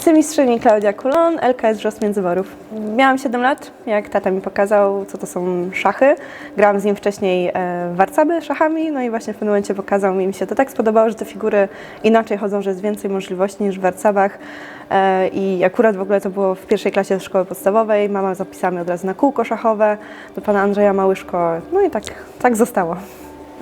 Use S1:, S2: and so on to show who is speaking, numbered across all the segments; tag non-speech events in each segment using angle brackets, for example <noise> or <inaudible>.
S1: Arcymistrzyni Klaudia Kulon, LKS Wrzos Międzyworów. Miałam 7 lat, jak tata mi pokazał, co to są szachy. Grałam z nim wcześniej e, warcaby szachami, no i właśnie w pewnym momencie pokazał mi, mi się to tak spodobało, że te figury inaczej chodzą, że jest więcej możliwości niż w warcabach. E, I akurat w ogóle to było w pierwszej klasie szkoły podstawowej. Mama zapisała mnie od razu na kółko szachowe do pana Andrzeja Małyszko. No i tak, tak zostało.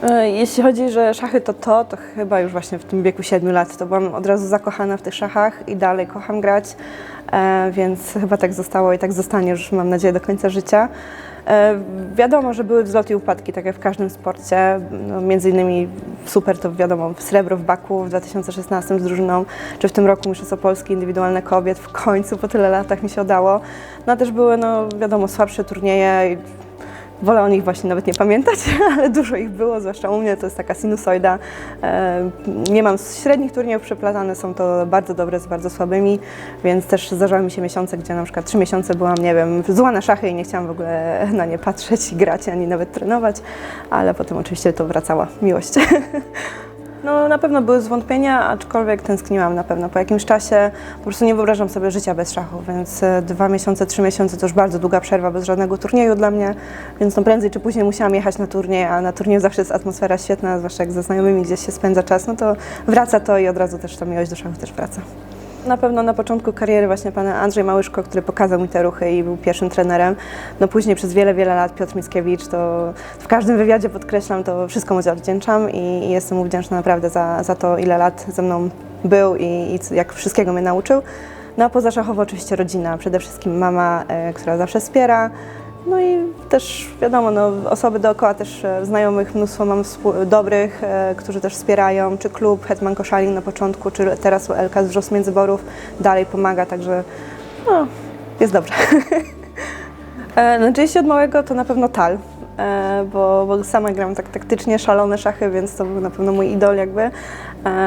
S1: E, Jeśli chodzi, że szachy to to, to chyba już właśnie w tym wieku 7 lat to byłam od razu zakochana w tych szachach i dalej kocham grać, e, więc chyba tak zostało i tak zostanie już mam nadzieję do końca życia. E, wiadomo, że były wzloty i upadki, tak jak w każdym sporcie. No, między innymi super to wiadomo, srebro w Baku w 2016 z drużyną, czy w tym roku Mistrzostwo Polski indywidualne kobiet. W końcu po tyle latach mi się udało. No też były, no wiadomo, słabsze turnieje. Wolę o nich właśnie nawet nie pamiętać, <laughs> ale dużo ich było, zwłaszcza u mnie to jest taka sinusoida. E, Nie mam średnich turniejów przeplatane, są to bardzo dobre z bardzo słabymi, więc też zdarzały mi się miesiące, gdzie na przykład trzy miesiące byłam, nie wiem, zła na szachy i nie chciałam w ogóle <laughs> na nie patrzeć i grać, ani nawet trenować, ale potem oczywiście to wracała miłość. <laughs> No na pewno były zwątpienia, aczkolwiek tęskniłam na pewno. Po jakimś czasie po prostu nie wyobrażam sobie życia bez szachów, więc e, dwa miesiące, trzy miesiące to już bardzo długa przerwa bez żadnego turnieju dla mnie, więc no prędzej czy później musiałam jechać na turniej, a na turnieju zawsze jest atmosfera świetna, zwłaszcza jak ze znajomymi gdzieś się spędza czas, no to wraca to i od razu też ta miłość do szachów też wraca. Na pewno na początku kariery właśnie pan Andrzej Małyszko, który pokazał mi te ruchy i był pierwszym trenerem. No później przez wiele, wiele lat Piotr Mickiewicz, to w każdym wywiadzie podkreślam, to wszystko mu zawdzięczam i, jestem mu wdzięczna naprawdę za, za to, ile lat ze mną był i, i jak wszystkiego mnie nauczył. No a poza szachowo oczywiście rodzina, przede wszystkim mama, e, która zawsze wspiera. No i też wiadomo, no, osoby dookoła też e, znajomych mnóstwo mam dobrych, e, którzy też wspierają, czy klub Hetman Koszalin na początku, czy teraz LK z Wrzos Międzyborów dalej pomaga, także no, jest dobrze. <laughs> E, No, od małego to na pewno tal, bo, bo sama gram tak taktycznie, szalone szachy, więc to był na pewno mój idol jakby. E,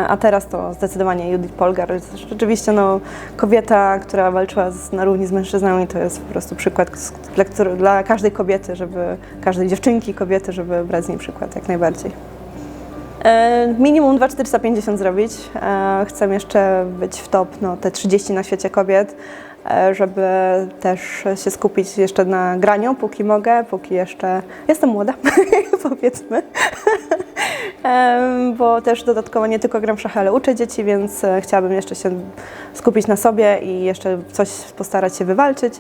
S1: A teraz to zdecydowanie Judith Polgar. Rzeczywiście no, kobieta, która walczyła z, na równi z mężczyznami, to jest po prostu przykład dla, dla każdej kobiety, żeby, każdej dziewczynki, kobiety, żeby brać z niej przykład jak najbardziej. E, Minimum 2450 zrobić. E, Chcę jeszcze być w top no, te 30 na świecie kobiet, e, żeby też się skupić jeszcze na graniu, póki mogę, póki jeszcze jestem młoda, <laughs> powiedzmy. <laughs> Bo też dodatkowo nie tylko gram w szachy, ale uczę dzieci, więc e, chciałabym jeszcze się skupić na sobie i jeszcze coś postarać się wywalczyć.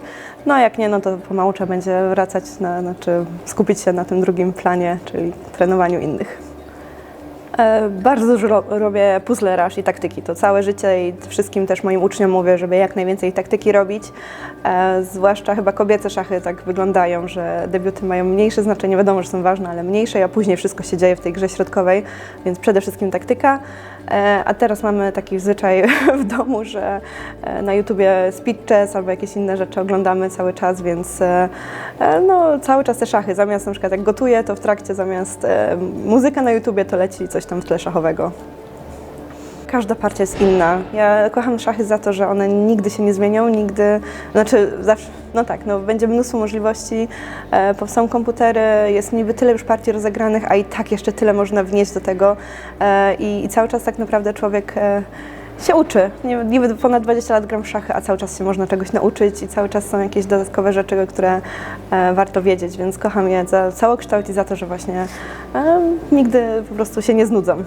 S1: No a jak nie, no to pomału trzeba będzie wracać, na, znaczy skupić się na tym drugim planie, czyli trenowaniu innych. E, Bardzo dużo ro- robię puzzle rush i taktyki. To całe życie i wszystkim też moim uczniom mówię, żeby jak najwięcej taktyki robić. E, zwłaszcza chyba kobiece szachy tak wyglądają, że debiuty mają mniejsze znaczenie. Wiadomo, że są ważne, ale mniejsze, a później wszystko się dzieje w tej grze środkowej, więc przede wszystkim taktyka. E, a teraz mamy taki zwyczaj <laughs> w domu, że e, na YouTubie speed albo jakieś inne rzeczy oglądamy cały czas, więc e, no, cały czas te szachy. Zamiast na przykład jak gotuję, to w trakcie zamiast muzyka na YouTubie, to leci coś tam w tle szachowego. Każda partia jest inna. Ja kocham szachy za to, że one nigdy się nie zmienią, nigdy, znaczy zawsze, no tak, no będzie mnóstwo możliwości, e, powstają komputery, jest niby tyle już partii rozegranych, a i tak jeszcze tyle można wnieść do tego e, i, i cały czas tak naprawdę człowiek e, się uczy. Niby ponad 20 lat gram w szachy, a cały czas się można czegoś nauczyć i cały czas są jakieś dodatkowe rzeczy, które e, warto wiedzieć, więc kocham je za całokształt i za to, że właśnie e, nigdy po prostu się nie znudzam.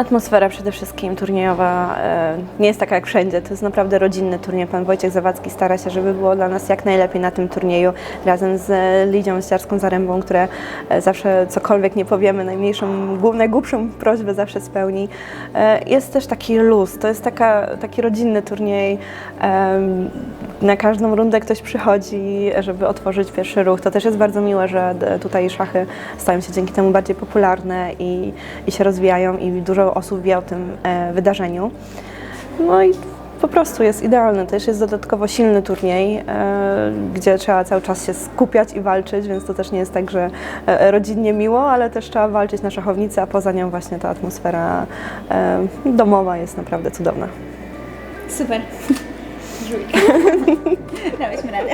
S1: Atmosfera przede wszystkim turniejowa e, nie jest taka jak wszędzie. To jest naprawdę rodzinny turniej. Pan Wojciech Zawadzki stara się, żeby było dla nas jak najlepiej na tym turnieju. Razem z Lidią Ściarską Zarębą, które e, zawsze cokolwiek nie powiemy, najmniejszą, najgłupszą prośbę zawsze spełni. E, Jest też taki luz. To jest taka, taki rodzinny turniej. Na każdą rundę ktoś przychodzi, żeby otworzyć pierwszy ruch. To też jest bardzo miłe, że tutaj szachy stają się dzięki temu bardziej popularne i, i się rozwijają i dużo osób wie o tym e, wydarzeniu. No i po prostu jest idealny. Też jest dodatkowo silny turniej, e, gdzie trzeba cały czas się skupiać i walczyć, więc to też nie jest tak, że e, rodzinnie miło, ale też trzeba walczyć na szachownicy, a poza nią właśnie ta atmosfera domowa jest naprawdę cudowna.
S2: Super. <laughs> Żółwik. <laughs> Dałyśmy radę.